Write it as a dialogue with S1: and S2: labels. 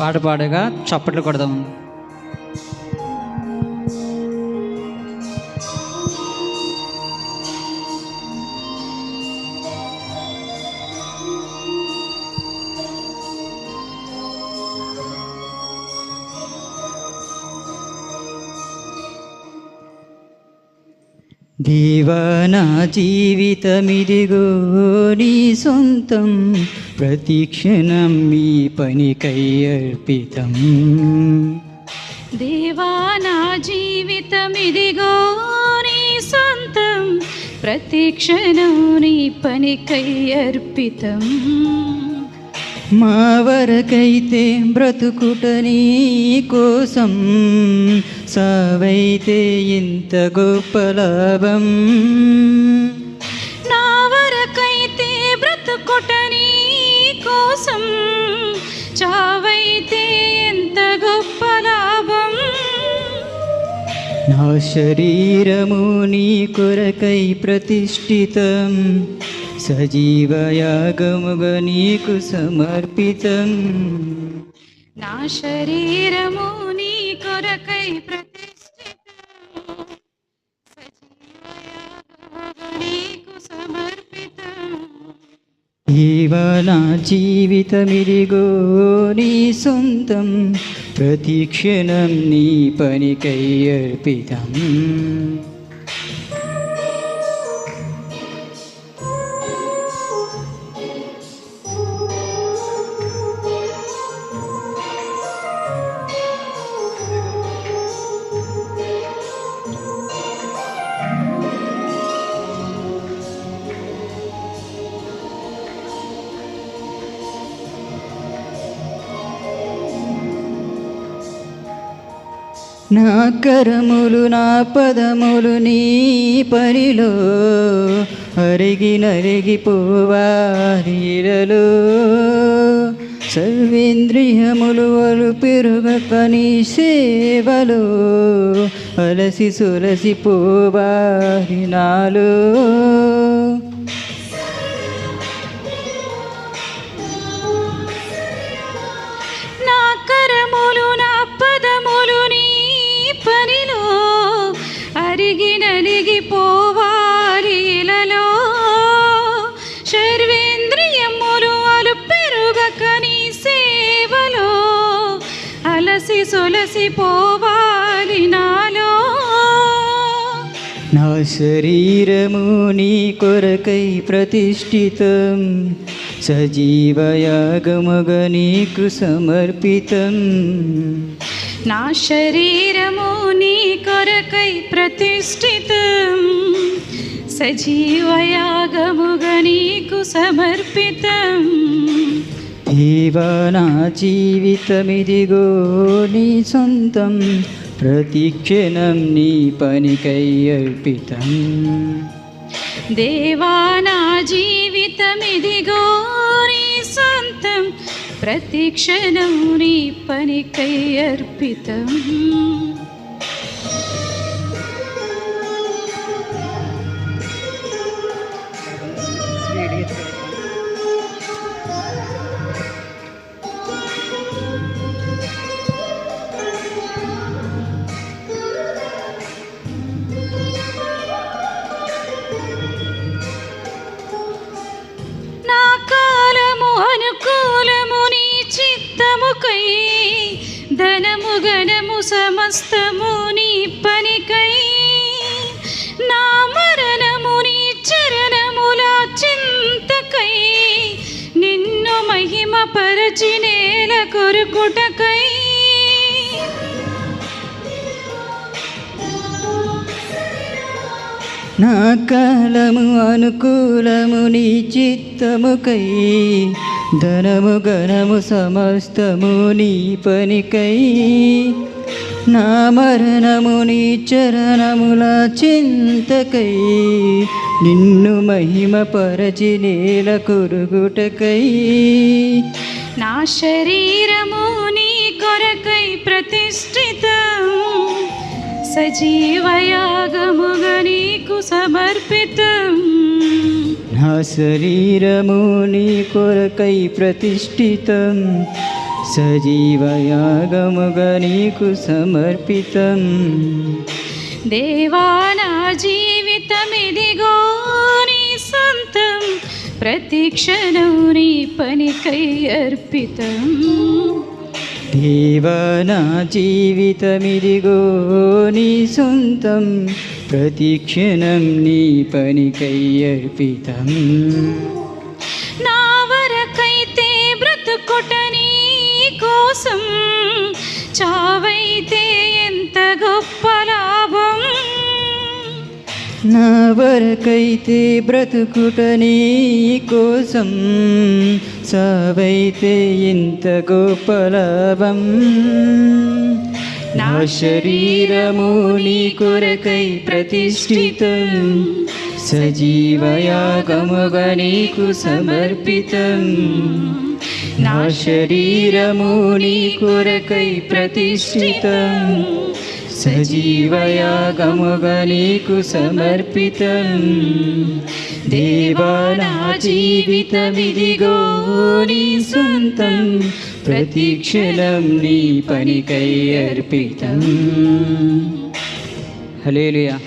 S1: పాట పాడగా చప్పట్లు కొడదాం. దేవా జీవితమిదిగో నీ సొంతం ప్రతిక్షణం మీ పనికై అర్పితం.
S2: దేవా జీవితమిదిగో నీ సొంతం ప్రతిక్షణం నీ పనికై అర్పితం.
S1: మా వరకైతే బ్రతుకుట నీ కోసం సావైతే ఇంత గొప్ప లాభం.
S2: నా వరకైతే బ్రతుకుట నీ కోసం చావైతే ఎంత గొప్ప లాభం.
S1: నా శరీరము నీ కొరకై ప్రతిష్ఠితం. సజీవయాగముగా నీకు సమర్పితం.
S2: నా శరీరము నీ కొరకై ప్రతిష్ఠితం. నీకు సమర్పితం.
S1: ఇవా నా జీవితమిదిగో నీ సొంతం. ప్రతి క్షణం నీ పనికై అర్పితం. నా కరములు నా పదములు నీ పనిలో అరిగి నరిగిపోవారిలో సర్వేంద్రియములు వలు పెరుగక నీ సేవలు అలసి సులసి పోవారి నాలో.
S2: అలసి సొలసి పోవాలి నాలో.
S1: నా శరీరము నీ కొరకై ప్రతిష్ఠితం. సజీవయాగముగ నీకు సమర్పితం.
S2: నా శరీరము నీ కొరకై ప్రతిష్ఠితం. సజీవయాగముగా నీకు సమర్పితం. देवानाजीवितमिधि गोणि सन्तं प्रतिक्षणं नीपनिकै अर्पितं देवानाजीवितमिधि गोणि प्रतिक्षणं निपनिकैर्पितम् కై ధనము గణము సమస్తము నీ పనికై. నా మరణము నీ చరణముల చింతకై నిన్ను మహిమ పరచి నేల కొరుకుటకై.
S1: నా కాలము అనుకూలము నీ చిత్తముకై. ధనము గణము సమస్తము నీ పనికై. నా మరణము నీ చరణముల చింతకై. నిన్ను మహిమ పరచి నేల కొరుగుటకై.
S2: నా శరీరము నీ కొరకై ప్రతిష్ఠితం సజీవయాగముగా నీకు సమర్పితం.
S1: నా శరీరము నీ కొరకై ప్రతిష్ఠితం. సజీవయాగముగా నీకు సమర్పితం.
S2: దేవా నా జీవితమిదిగో నీ సొంతం. ప్రతి క్షణం నీ పనికై అర్పితం.
S1: దేవా నా జీవితమిదిగో నీ సొంతం ప్రతి క్షణం నీ పనికై అర్పితం.
S2: నా వరకైతే బ్రతుకుట నీ కోసం చావైతే
S1: నా వరకైతే బ్రతుకుట నీ కోసం సావైతే ఇంత గొప్ప లాభం. నా శరీరము నీ కొరకై ప్రతిష్ఠితం. సజీవయాగముగా నీకు సమర్పితం. నా శరీరము నీ కొరకై ప్రతిష్ఠితం. సజీవయాగముగా నీకు సమర్పితం దేవా నా జీవితమిదిగో నీ సొంతం. ప్రతిక్షణం నీ పనికై అర్పితం. హలేలుయా